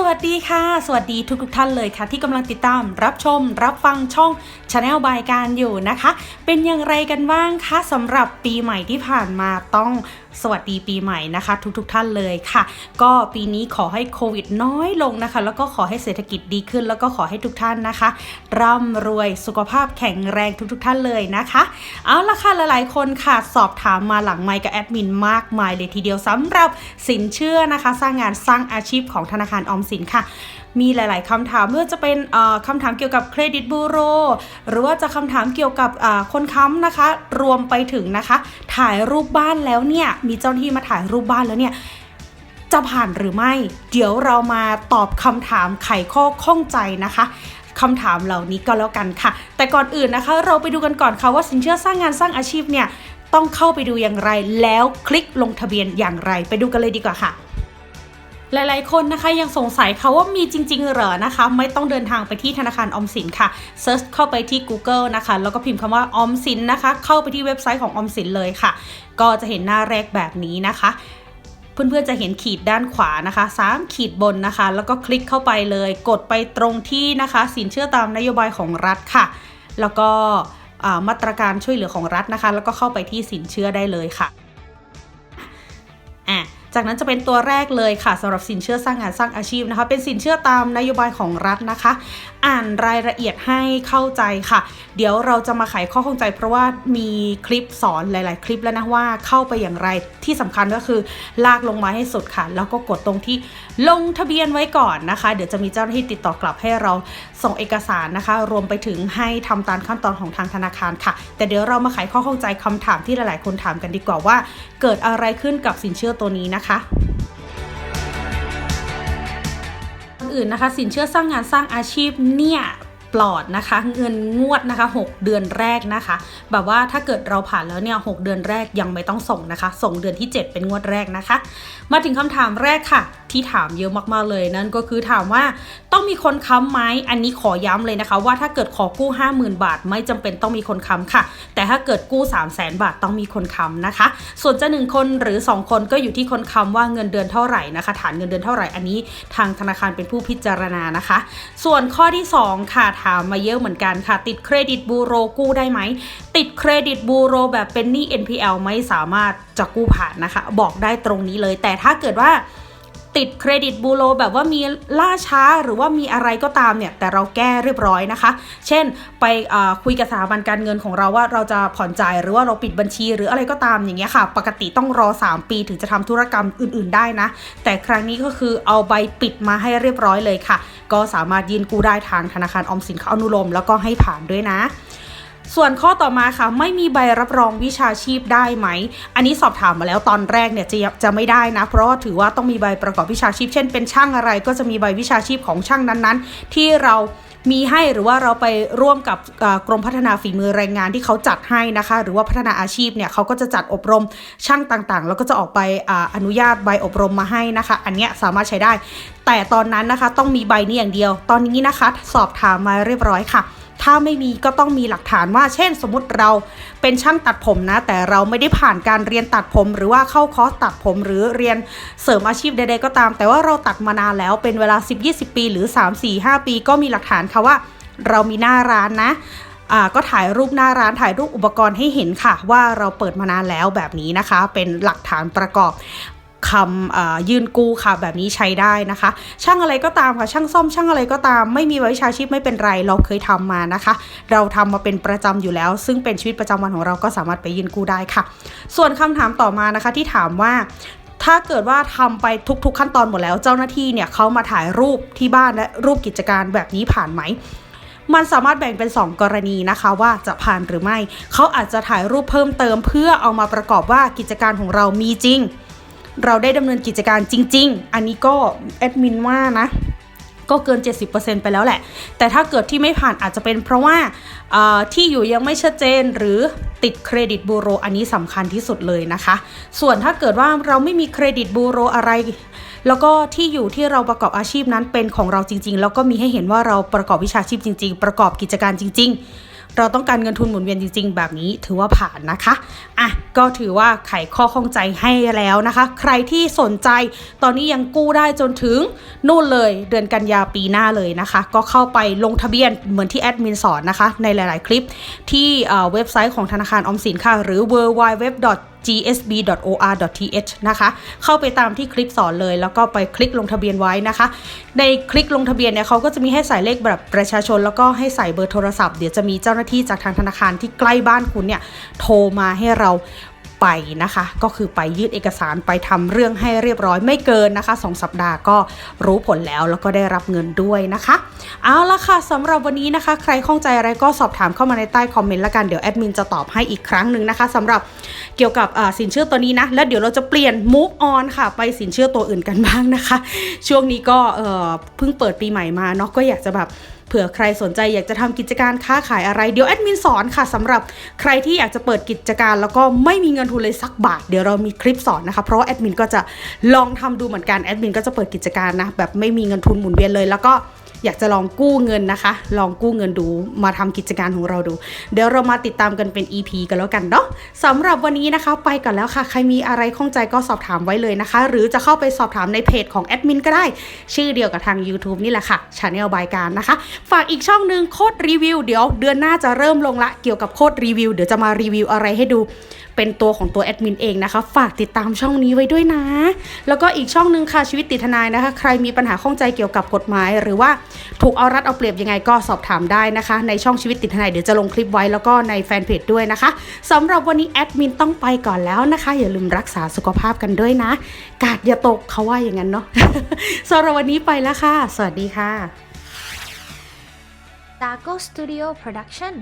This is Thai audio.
สวัสดีค่ะ สวัสดีทุกทท่านเลยค่ะ ที่กำลังติดตามรับชม รับฟังช่องชาแนลบายการอยู่นะคะ เป็นอย่างไรกันบ้างคะสำหรับปีใหม่ที่ผ่านมาต้องสวัสดีปีใหม่นะคะ ทุกๆทท่านเลยค่ะ ก็ปีนี้ขอให้โควิดน้อยลงนะคะ แล้วก็ขอให้เศรษฐกิจดีขึ้น แล้วก็ขอให้ทุกท่านนะคะ ร่ำรวยสุขภาพแข็งแรงทุกๆทท่านเลยนะคะ เอาละค่ะหลายๆคนค่ะ สอบถามมาหลังไมค์กับแอดมินมากมายเลยทีเดียวสำหรับสินเชื่อนะคะ สร้างงานสร้างอาชีพของธนาคารออมสินค่ะ มีหลาย ๆคำถามไม่ว่าจะเป็นคำถามเกี่ยวกับเครดิตบูโร หรือว่าจะคำถามเกี่ยวกับคนค้ำนะคะ รวมไปถึงนะคะ ถ่ายรูปบ้านแล้วเนี่ยมีเจ้าหน้าที่มาถ่ายรูปบ้านแล้วเนี่ยจะผ่านหรือไม่ เดี๋ยวเรามาตอบคำถามไขข้อข้องใจนะคะคำถามเหล่านี้ก็แล้วกันค่ะ แต่ก่อนอื่นนะคะ เราไปดูกันก่อนค่ะว่าสินเชื่อสร้างงานสร้างอาชีพเนี่ยต้องเข้าไปดูอย่างไร แล้วคลิกลงทะเบียนอย่างไร ไปดูกันเลยดีกว่าค่ะ หลายๆ คนนะคะยังสงสัยค่ะว่ามีจริง ๆ เหรอนะคะ ไม่ต้องเดินทางไปที่ธนาคารออมสินค่ะเซิร์ชเข้าไปที่ Google นะคะ แล้วก็พิมพ์คำว่าออมสินนะคะ เข้าไปที่เว็บไซต์ของออมสินเลยค่ะ ก็จะเห็นหน้าแรกแบบนี้นะคะเพื่อนๆจะเห็นขีดด้านขวานะคะ 3 ขีดบนนะคะ แล้วก็คลิกเข้าไปเลย กดไปตรงที่นะคะ สินเชื่อตามนโยบายของรัฐค่ะ แล้วก็มาตรการช่วยเหลือของรัฐนะคะ แล้วก็เข้าไปที่สินเชื่อได้เลยค่ะอะ จากนั้นจะเป็นตัวแรกเลยค่ะสำหรับสินเชื่อสร้างงานสร้างอาชีพนะคะ เป็นสินเชื่อตามนโยบายของรัฐนะคะ อ่านรายละเอียดให้เข้าใจค่ะ เดี๋ยวเราจะมาไขข้อข้องใจ เพราะว่ามีคลิปสอนหลาย ๆ คลิปแล้วนะว่าเข้าไปอย่างไรที่สำคัญก็คือลากลงมาให้สุดค่ะ แล้วก็กดตรงที่ลงทะเบียนไว้ก่อนนะคะ เดี๋ยวจะมีเจ้าหน้าที่ติดต่อกลับให้เราส่งเอกสารนะคะ รวมไปถึงให้ทำตามขั้นตอนของทางธนาคารค่ะ แต่เดี๋ยวเรามาไขข้อข้องใจคำถามที่หลาย ๆ คนถามกันดีกว่าว่า เกิดอะไรขึ้นกับสินเชื่อตัวนี้นะคะอื่นนะคะสินเชื่อสร้างงานสร้างอาชีพเนี่ยปลอดนะคะเงินงวดนะคะ 6 เดือนแรกนะคะ แบบว่าถ้าเกิดเราผ่านแล้วเนี่ยหเดือนแรกยังไม่ต้องส่งนะคะ ส่งเดือนที่ 7 เป็นงวดแรกนะคะ มาถึงคำถามแรกค่ะที่ถามเยอะมากๆเลยนั่นก็คือถามว่าต้องมีคนค้ำไหมอันนี้ขอย้ำเลยนะคะ ว่าถ้าเกิดขอกู้ 50,000 บาท ไม่จำเป็นต้องมีคนค้ำค่ะ แต่ถ้าเกิดกู้ 3 0 0 0 0 0 บาทต้องมีคนค้ำนะคะ ส่วนจะ 1 คนหรือ 2 คนก็อยู่ที่คนค้ำว่าเงินเดือนเท่าไหร่นะคะ ฐานเงินเดือนเท่าไหร่อันนี้ทางธนาคารเป็นผู้พิจารณานะคะ ส่วนข้อที่ 2 ค่ะถามมาเยอะเหมือนกันค่ะ ติดเครดิตบูโรกู้ได้ไหมติดเครดิตบูโรแบบเป็นหนี้ NPL ไม่สามารถจะกู้ผ่านนะคะ บอกได้ตรงนี้เลย แต่ถ้าเกิดว่า ติดเครดิตบูโรแบบว่ามีล่าช้าหรือว่ามีอะไรก็ตามเนี่ย แต่เราแก้เรียบร้อยนะคะ เช่น ไปคุยกับสถาบันการเงินของเราว่าเราจะผ่อนจ่ายหรือว่าเราปิดบัญชีหรืออะไรก็ตามอย่างเงี้ยค่ะ ปกติต้องรอ 3 ปีถึงจะทำธุรกรรมอื่น ๆ ได้นะ แต่ครั้งนี้ก็คือเอาใบปิดมาให้เรียบร้อยเลยค่ะ ก็สามารถยืนกู้ได้ทางธนาคารออมสินเขาอนุโลมแล้วก็ให้ผ่านด้วยนะ ส่วนข้อต่อมาค่ะ ไม่มีใบรับรองวิชาชีพได้ไหม อันนี้สอบถามมาแล้วตอนแรกเนี่ยจะจะไม่ได้นะ เพราะถือว่าต้องมีใบประกอบวิชาชีพ เช่นเป็นช่างอะไรก็จะมีใบวิชาชีพของช่างนั้นๆ ที่เรามีให้หรือว่าเราไปร่วมกับกรมพัฒนาฝีมือแรงงานที่เขาจัดให้นะคะ หรือว่าพัฒนาอาชีพเนี่ยเขาก็จะจัดอบรมช่างต่างๆ แล้วก็จะออกไปออนุญาตใบอบรมมาให้นะคะ อันเนี้ยสามารถใช้ได้ แต่ตอนนั้นนะคะต้องมีใบนี้อย่างเดียว ตอนนี้นะคะ สอบถามมาเรียบร้อยค่ะ ถ้าไม่มีก็ต้องมีหลักฐานว่า เช่น สมมติเราเป็นช่างตัดผมนะ แต่เราไม่ได้ผ่านการเรียนตัดผม หรือว่าเข้าคอร์สตัดผมหรือเรียนเสริมอาชีพใดๆก็ตาม แต่ว่าเราตัดมานานแล้วเป็นเวลา 10-20 ปี หรือ 3-4-5 ปี ก็มีหลักฐานค่ะว่า เรามีหน้าร้านนะอ่าก็ถ่ายรูปหน้าร้านถ่ายรูปอุปกรณ์ให้เห็นค่ะ ว่าเราเปิดมานานแล้วแบบนี้นะคะ เป็นหลักฐานประกอบ คำยืนกู้ค่ะแบบนี้ใช้ได้นะคะ ช่างอะไรก็ตามค่ะ ช่างซ่อมช่างอะไรก็ตามไม่มีวิชาชีพไม่เป็นไร เราเคยทำมานะคะ เราทำมาเป็นประจำอยู่แล้ว ซึ่งเป็นชีวิตประจำวันของเราก็สามารถไปยืนกู้ได้ค่ะ ส่วนคำถามต่อมานะคะที่ถามว่าถ้าเกิดว่าทำไปทุก ๆขั้นตอนหมดแล้ว เจ้าหน้าที่เนี่ยเขามาถ่ายรูปที่บ้านและรูปกิจการแบบนี้ผ่านไหมมันสามารถแบ่งเป็น 2 กรณีนะคะว่าจะผ่านหรือไม่ เขาอาจจะถ่ายรูปเพิ่มเติม เพื่อเอามาประกอบว่ากิจการของเรามีจริง เราได้ดำเนินกิจการจริง ๆ อันนี้ก็แอดมินว่านะก็เกิน 70%ไปแล้วแหละ แต่ถ้าเกิดที่ไม่ผ่านอาจจะเป็นเพราะว่าที่อยู่ยังไม่ชัดเจนหรือติดเครดิตบูโรอันนี้สำคัญที่สุดเลยนะคะ ส่วนถ้าเกิดว่าเราไม่มีเครดิตบูโรอะไร แล้วก็ที่อยู่ที่เราประกอบอาชีพนั้นเป็นของเราจริง ๆ แล้วก็มีให้เห็นว่าเราประกอบวิชาชีพจริง ๆ ประกอบกิจการจริง ๆ เราต้องการเงินทุนหมุนเวียนจริง ๆ แบบนี้ถือว่าผ่านนะคะอะก็ถือว่าไขข้อข้องใจให้แล้วนะคะ ใครที่สนใจตอนนี้ยังกู้ได้จนถึงนู่นเลยเดือนกันยาปีหน้าเลยนะคะ ก็เข้าไปลงทะเบียนเหมือนที่แอดมินสอนนะคะ ในหลาย ๆ คลิปที่เอ่อเว็บไซต์ของธนาคารออมสินค่ะ หรือ w w w gsb.or.th นะคะ เข้าไปตามที่คลิปสอนเลย แล้วก็ไปคลิกลงทะเบียนไว้นะคะ ในคลิกลงทะเบียนเนี่ยเขาก็จะมีให้ใส่เลขแบบประชาชน แล้วก็ให้ใส่เบอร์โทรศัพท์ เดี๋ยวจะมีเจ้าหน้าที่จากทางธนาคารที่ใกล้บ้านคุณเนี่ยโทรมาให้เรา ไปนะคะ ก็คือไปยื่นเอกสารไปทำเรื่องให้เรียบร้อยไม่เกินนะคะ 2 สัปดาห์ก็รู้ผลแล้วแล้วก็ได้รับเงินด้วยนะคะ เอาละค่ะสำหรับวันนี้นะคะ ใครข้องใจอะไรก็สอบถามเข้ามาในใต้คอมเมนต์ละกันเดี๋ยวแอดมินจะตอบให้อีกครั้งหนึ่งนะคะสำหรับเกี่ยวกับสินเชื่อตัวนี้นะ แล้วเดี๋ยวเราจะเปลี่ยน move on ค่ะ ไปสินเชื่อตัวอื่นกันบ้างนะคะ ช่วงนี้ก็เพิ่งเปิดปีใหม่มาเนาะก็อยากจะแบบ เผื่อใครสนใจอยากจะทำกิจการค้าขายอะไร เดี๋ยวแอดมินสอนค่ะสำหรับใครที่อยากจะเปิดกิจการ แล้วก็ไม่มีเงินทุนเลยสักบาท เดี๋ยวเรามีคลิปสอนนะคะ เพราะว่าแอดมินก็จะลองทำดูเหมือนกันแอดมินก็จะเปิดกิจการนะแบบไม่มีเงินทุนหมุนเวียนเลยแล้วก็ อยากจะลองกู้เงินนะคะ ลองกู้เงินดูมาทำกิจการของเราดู เดี๋ยวเรามาติดตามกันเป็น EP กันแล้วกันเนาะสำหรับวันนี้นะคะไปก่อนแล้วค่ะ ใครมีอะไรข้องใจก็สอบถามไว้เลยนะคะ หรือจะเข้าไปสอบถามในเพจของแอดมินก็ได้ ชื่อเดียวกับทาง YouTube นี่แหละค่ะ Channel บายการนะคะ ฝากอีกช่องหนึ่งโคดรีวิวเดี๋ยวเดือนหน้าจะเริ่มลงละเกี่ยวกับโคดรีวิวเดี๋ยวจะมารีวิวอะไรให้ดู เป็นตัวของตัวแอดมินเองนะคะ ฝากติดตามช่องนี้ไว้ด้วยนะ แล้วก็อีกช่องหนึ่งค่ะชีวิตติดทนายนะคะ ใครมีปัญหาข้องใจเกี่ยวกับกฎหมาย หรือว่าถูกเอารัดเอาเปรียบยังไงก็สอบถามได้นะคะ ในช่องชีวิตติดทนายเดี๋ยวจะลงคลิปไว้แล้วก็ในแฟนเพจด้วยนะคะสำหรับวันนี้แอดมินต้องไปก่อนแล้วนะคะ อย่าลืมรักษาสุขภาพกันด้วยนะ กาดอย่าตกเขาว่าอย่างนั้นเนาะสำหรับวันนี้ไปแล้วค่ะ สวัสดีค่ะ Dago Studio Production